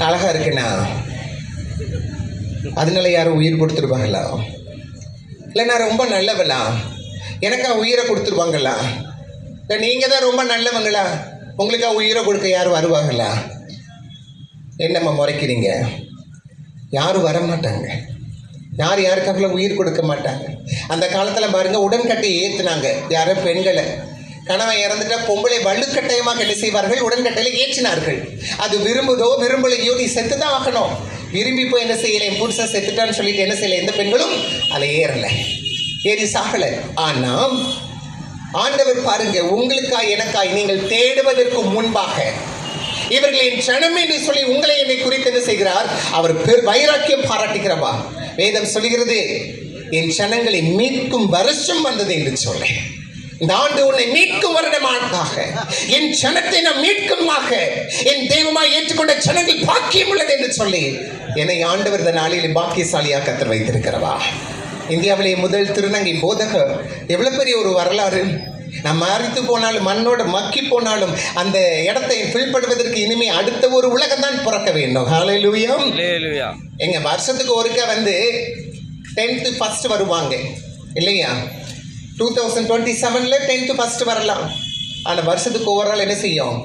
அழகாக இருக்குண்ணா. அதனால யாரும் உயிர் கொடுத்துருவாங்களா? இல்லைண்ணா ரொம்ப நல்லவளா. எனக்கா உயிரை கொடுத்துருவாங்களா? இல்லை நீங்கள் தான் ரொம்ப நல்லவங்களா? உங்களுக்கா உயிரை கொடுக்க யாரும் வருவாங்களா? என்னம்மா முறைக்கிறீங்க? யாரும் வர மாட்டாங்க யார் யாருக்காக உயிர் கொடுக்க மாட்டாங்க? அந்த காலத்தில் பாருங்கள் உடன்கட்டை ஏற்றுனாங்க யாரும் பெண்களை. கணவன் இறந்துட்டா பொம்பளை வலுக்கட்டாயமாக என்ன செய்வார்கள்? உடன்கட்டையில் ஏற்றினார்கள். அது விரும்புதோ விரும்பலையோ நீ செத்து தான் ஆகணும். விரும்பி போய் என்ன செய்யலை? என் புருஷன் செத்துட்டான்னு சொல்லிட்டு என்ன செய்யலை? எந்த பெண்களும் அதில் ஏறலை ஏறி சாகலை. ஆனால் ஆண்டவர் பாருங்க உங்களுக்காய் எனக்காய் நீங்கள் தேடுவதற்கு முன்பாக இவர்களின் சனம் என்று சொல்லி உங்களை என்னை குறித்து என்ன செய்கிறார்? அவர் பெரு வைராக்கியம் பாராட்டுகிறவா? வேதம் சொல்கிறது என் சனங்களை மீட்கும் வருஷம் வந்தது என்று சொல்றேன். இந்த ஆண்டு உன்னை மீட்கும் வருடமாக என் சனத்தை நான் மீட்குமாக என் தெய்வமாய் ஏற்றுக்கொண்ட சனங்கள் பாக்கியம் உள்ளது என்று சொல்லி என்னை ஆண்டவர் இந்த நாளில் பாக்கியசாலியாக கத்தர் வைத்திருக்கிறவா? இந்தியாவிலே முதல் திருநங்கை போதகர் எவ்வளவு பெரிய ஒரு வரலாறு. நான் மறித்து போனாலும் மண்ணோட மக்கி போனாலும் அந்த இடத்தை ஃபில் பண்ணுவதற்கு இனிமே அடுத்த ஒரு உலகம் தான் பிறக்க வேண்டும். ஹalleluya Hallelujah. எங்க வருஷத்துக்கு ஒருக்க வந்து டென்த்து ஃபர்ஸ்ட் வருவாங்க. இல்லையா? டூ தௌசண்ட் டுவெண்ட்டி செவனில் டென்த்து ஃபஸ்ட்டு வரலாம். ஆனால் வருஷத்துக்கு ஒவ்வொரு நாள் என்ன செய்யும்?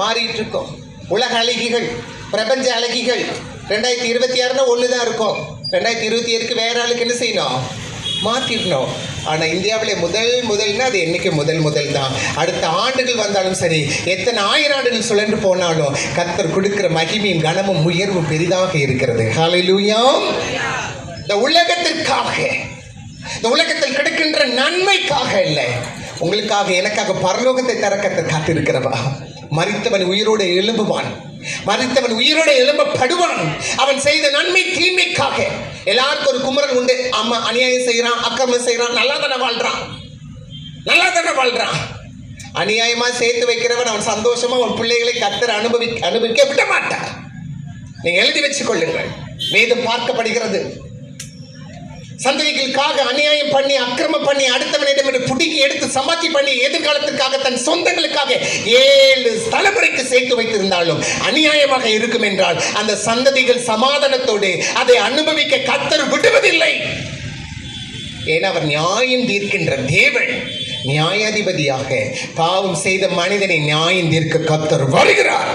மாறிட்டு இருக்கோம். உலக அழகிகள் பிரபஞ்ச அழகிகள். ரெண்டாயிரத்தி இருபத்தி ஆறுனா ஒன்று தான் இருக்கும். ரெண்டாயிரத்தி இருபத்தி ஏழுக்கு வேற ஆளுக்கு என்ன செய்யணும்? மாற்றிடணும் ஆனால் இந்தியாவிலே முதல் முதல்னா அது என்றைக்கு முதல் முதல் தான் அடுத்த ஆண்டுகள் வந்தாலும் சரி எத்தனை ஆயிரம் ஆண்டுகள் சுழன்று போனாலும் கத்தர் கொடுக்குற மகிமையும் கனமும் உயர்வும் பெரிதாக இருக்கிறது. ஹalleluya இந்த உலகத்திற்காக இந்த உலகத்தில் கிடைக்கின்ற நன்மைக்காக இல்லை. உங்களுக்காக எனக்காக பரலோகத்தை திறக்கத்தை காத்திருக்கிறவா? மறித்தவன் உயிரோடு எழும்புவான். மறித்தவன் உயிரோடு எழும்பப்படுவான். அவன் செய்த நன்மை தீமைக்காக. எல்லாருக்கும் ஒரு குமரன் உண்டு. அம்மா அநியாயம் செய்கிறான் அக்கிரமம் செய்கிறான் நல்லா தானே வாழ்றான். நல்லா தானே வாழ்றான். அநியாயமா சேர்த்து வைக்கிறவன் அவன் சந்தோஷமா அவன் பிள்ளைகளை கத்தர் அனுபவி அனுபவிக்க விட மாட்டான் நீங்கள் எழுதி வச்சுக் கொள்ளுங்கள். வேதம் பார்க்கப்படுகிறது. சந்ததிகளுக்காக அநியாயம் பண்ணி அக்கிரமம் பண்ணி அடுத்தவனிடம் என்று புடுங்கி எடுத்து சமாத்தி பண்ணி எதிர்காலத்திற்காக தன் சொந்தங்களுக்காக ஏழு தலைமுறைக்கு சேர்த்து வைத்திருந்தாலும் அநியாயமாக இருக்கும் என்றால் அந்த சந்ததிகள் சமாதானத்தோடு அதை அனுபவிக்க கத்தர் விடுவதில்லை. ஏன்னா அவர் நியாயம் தீர்க்கின்ற தேவன். நியாயாதிபதியாக பாவம் செய்த மனிதனை நியாயம் தீர்க்க கத்தர் வருகிறார்.